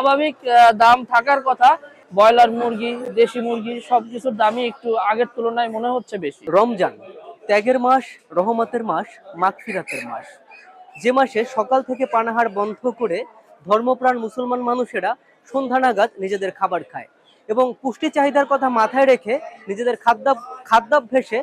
স্বাভাবিক দাম থাকার কথা। ব্রয়লার মুরগি, দেশি মুরগি সবকিছুর দামই একটু আগের তুলনায় মনে হচ্ছে বেশি। রমজান, ত্যাগের মাস, রহমতের মাস, মাগফিরাতের মাস। যে মাসে সকাল থেকে পানাহার বন্ধ করে ধর্মপ্রাণ মুসলমান মানুষেরা সন্ধ্যা নাগাদ নিজেদের খাবার খায় এবং পুষ্টি চাহিদার কথা মাথায় রেখে নিজেদের খাদ্য খাদ্যাভ্যাসে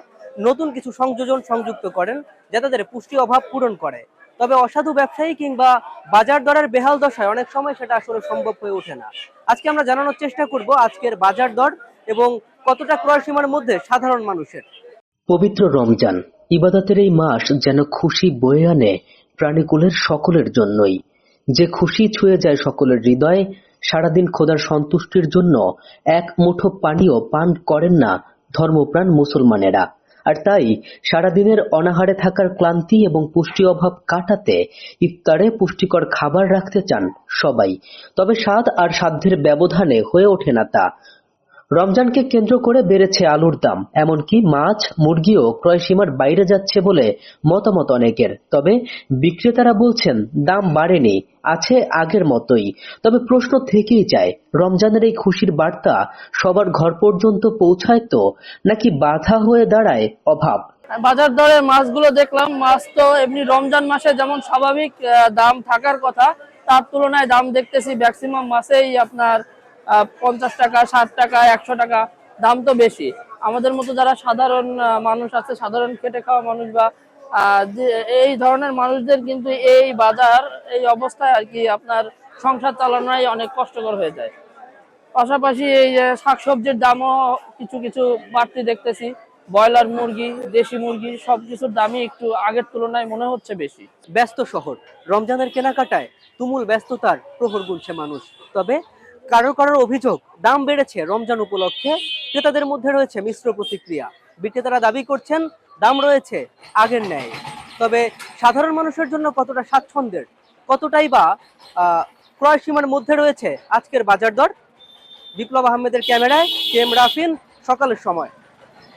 নতুন কিছু সংযোজন সংযুক্ত করেন, যা তাদের পুষ্টি অভাব পূরণ করে। তবে অসাধু ব্যবসায়ী কিংবা বাজার দরের বেহাল দশায় অনেক সময় সেটা আসলে সম্ভব হয়ে ওঠে না। আজকে আমরা জানানোর চেষ্টা করব আজকের বাজার দর এবং কতটা ক্রয় সীমার মধ্যে সাধারণ মানুষের। পবিত্র রমজান, ইবাদতের এই মাস যেন খুশি বয়ে আনে প্রাণীকুলের সকলের জন্যই। যে খুশি ছুঁয়ে যায় সকলের হৃদয়, সারাদিন খোদার সন্তুষ্টির জন্য এক মুঠো পানীয় পান করেন না ধর্মপ্রাণ মুসলমানেরা। আর তাই সারাদিনের অনাহারে থাকার ক্লান্তি এবং পুষ্টি অভাব কাটাতে ইফতারে পুষ্টিকর খাবার রাখতে চান সবাই। তবে স্বাদ আর সাধ্যের ব্যবধানে হয়ে ওঠে না তা। রমজানকে কেন্দ্র করে বেড়েছে আলুর দাম, এমনকি মাছ, মুরগিও ক্রয় সীমার বাইরে যাচ্ছে বলে মতামত অনেকের। তবে বিক্রেতারা বলছেন, দাম বাড়েনি, আছে আগের মতোই। তবে প্রশ্ন থেকেই যায়, রমজানের এই খুশির বার্তা সবার ঘর পর্যন্ত পৌঁছায় তো, নাকি বাধা হয়ে দাঁড়ায় অভাব? বাজার দরে মাছগুলো দেখলাম, মাছ তো এমনি রমজান মাসে যেমন স্বাভাবিক দাম থাকার কথা, তার তুলনায় দাম দেখতেছি ম্যাক্সিমাম মাসেই আপনার পঞ্চাশ টাকা, ষাট টাকা, একশো টাকা, দাম তো বেশি। আমাদের মতো যারা সাধারণ মানুষ আছে, সাধারণ খেটে খাওয়া মানুষ বা এই ধরনের মানুষদের কিন্তু এই বাজার, এই অবস্থায় আর কি আপনার সংসার চালানোই অনেক কষ্টকর হয়ে যায়। পাশাপাশি এই শাকসবজির দামও কিছু কিছু বাড়তি দেখতেছি। ব্রয়লার মুরগি, দেশি মুরগি সবকিছুর দামই একটু আগের তুলনায় মনে হচ্ছে বেশি। ব্যস্ত শহর, রমজানের কেনাকাটায় তুমুল ব্যস্ততার প্রহর গুনছে মানুষ। তবে কারও কারোর অভিযোগ দাম বেড়েছে রমজান উপলক্ষে। ক্রেতাদের মধ্যে রয়েছে মিশ্র প্রতিক্রিয়া। বিক্রেতারা দাবি করছেন, দাম রয়েছে, আগের ন্যায়। তবে সাধারণ মানুষের জন্য কতটা স্বাচ্ছন্দ্যের, কতটাই বা ক্রয় সীমার মধ্যে রয়েছে আজকের বাজার দর? বিপ্লব আহমেদের ক্যামেরায়, কে এম রাফিন, সকালের সময়।